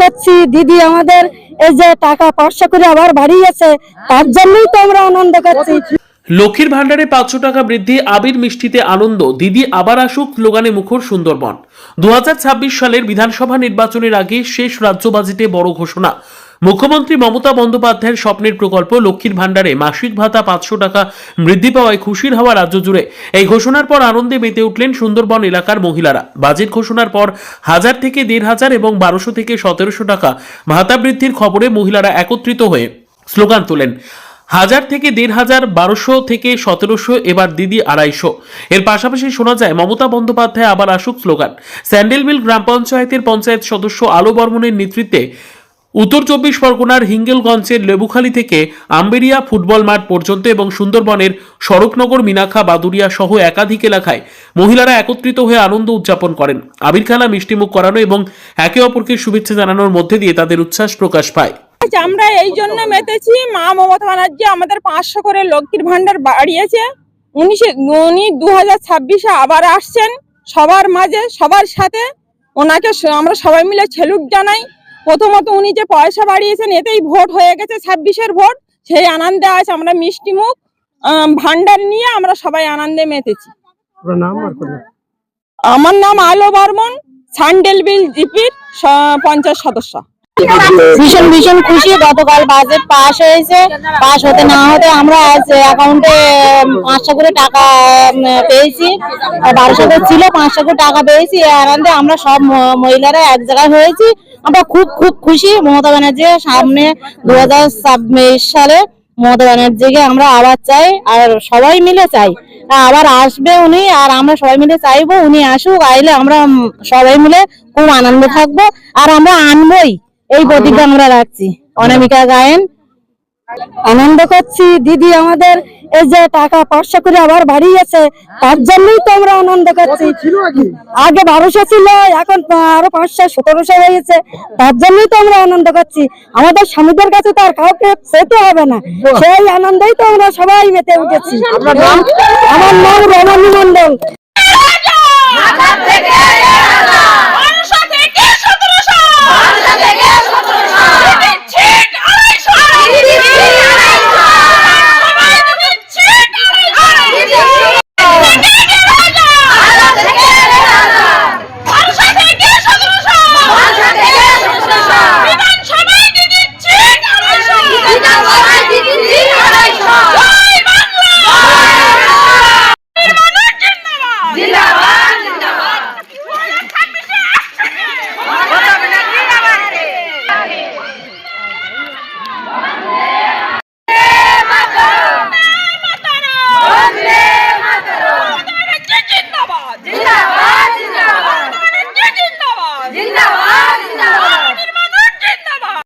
করছি দিদি আমাদের এই যে টাকা পয়সা করে আবার বাড়িয়েছে, তার জন্যই তো আমরা আনন্দ করছি লক্ষ্মীর ভান্ডারে পাঁচশো টাকা বৃদ্ধি, আবির মিষ্টিতে আনন্দ, দিদি আবার আসুক স্লোগানে মুখর সুন্দরবন। দু হাজার ছাব্বিশ সালের বিধানসভা নির্বাচনের আগে শেষ রাজ্য বাজেটে বড় ঘোষণা। মুখ্যমন্ত্রী মমতা বন্দ্যোপাধ্যায়ের স্বপ্নের প্রকল্প লক্ষ্মীর ভাণ্ডারে মাসিক ভাতা পাঁচশো টাকা বৃদ্ধি পাওয়ায় খুশির হওয়া রাজ্য জুড়ে। এই ঘোষণার পর আনন্দে মেতে উঠলেন সুন্দরবন এলাকার মহিলারা। বাজেট ঘোষণার পর হাজার থেকে দেড় হাজার এবং বারোশো থেকে সতেরোশো টাকা ভাতা বৃদ্ধির খবরে মহিলারা একত্রিত হয়ে স্লোগান তোলেন। হাজার থেকে দেড় হাজার, বারোশো থেকে সতেরোশো, এবার দিদি আড়াইশো। এর পাশাপাশি শোনা যায়, মমতা বন্দ্যোপাধ্যায় আবার আসুক স্লোগান। স্যান্ডেলমিল গ্রাম পঞ্চায়েতের পঞ্চায়েত সদস্য আলো বর্মনের নেতৃত্বে উত্তর চব্বিশ পরগনার হিঙ্গেলগঞ্জের লেবুখালি থেকে আম্বেরিয়া ফুটবল মাঠ পর্যন্ত এবং সুন্দরবনের সড়কনগর মিনাখা বাদুরিয়া সহ একাধিক এলাকায় মহিলারা একত্রিত হয়ে আনন্দ উদযাপন করেন। আবির খেলা মিষ্টিমুখ করানো এবং একে অপরকে শুভেচ্ছা জানানোর মধ্যে দিয়ে তাদের উচ্ছ্বাস প্রকাশ পায়। আমরা এই জন্য মেতেছি। মা মমতা ব্যানার্জি আমাদের পাঁচশো করে লক্ষ্মীর ভান্ডার বাড়িয়েছে। উনি সে- উনি দু হাজার ছাব্বিশে আবার আসছেন সবার মাঝে, সবার সাথে। ওনাকে আমরা সবাই মিলে সেলুট জানাই। প্রথমত উনি যে পয়সা বাড়িয়েছেন এতেই ভোট হয়ে গেছে ছাব্বিশের ভোট। সেই আনন্দে আজ আমরা মিষ্টি মুখ ভান্ডার নিয়ে আমরা সবাই আনন্দে মেতেছি। আমার নাম আলো বর্মন সান্ডেল বিল জিপির পঞ্চায়েত সদস্য। ভীষণ ভীষণ খুশি, গতকাল বাজেট পাস হয়েছে। পাস হতে না হতে আমরা আজ অ্যাকাউন্টে পাঁচশো করে টাকা পেয়েছি। বারোশো করে ছিল, পাঁচশো করে টাকা পেয়েছি। আনন্দে আমরা সব মহিলারা এক জায়গায় হয়েছি। আমরা খুব খুব খুশি মমতা ব্যানার্জি সামনে দু হাজার ছাব্বিশ সালে মমতা ব্যানার্জিকে আমরা আবার চাই, আর সবাই মিলে চাই। আবার আসবে উনি, আর আমরা সবাই মিলে চাইব উনি আসুক, আইলে আমরা সবাই মিলে খুব আনন্দ থাকব। আর আমরা আনবই। এই প্রতিজ্ঞা আমরা রাখছি। অনামিকা গায়েন আনন্দ করছি। দিদি আমাদের এই যে টাকা পয়সা করে আবার বাড়িয়েছে তার জন্যই তো আমরা আনন্দ করছি। আগে? বারোশো ছিল এখন আরও পাঁচশো সতেরোশো হয়েছে। তার জন্যই তো আমরা আনন্দ করছি। আমাদের স্বামীদের কাছে তো আর কাউকে যেতে হবে না। সেই আনন্দেই তো আমরা সবাই মেতে উঠেছি। আমার নাম রমণী মন্ডল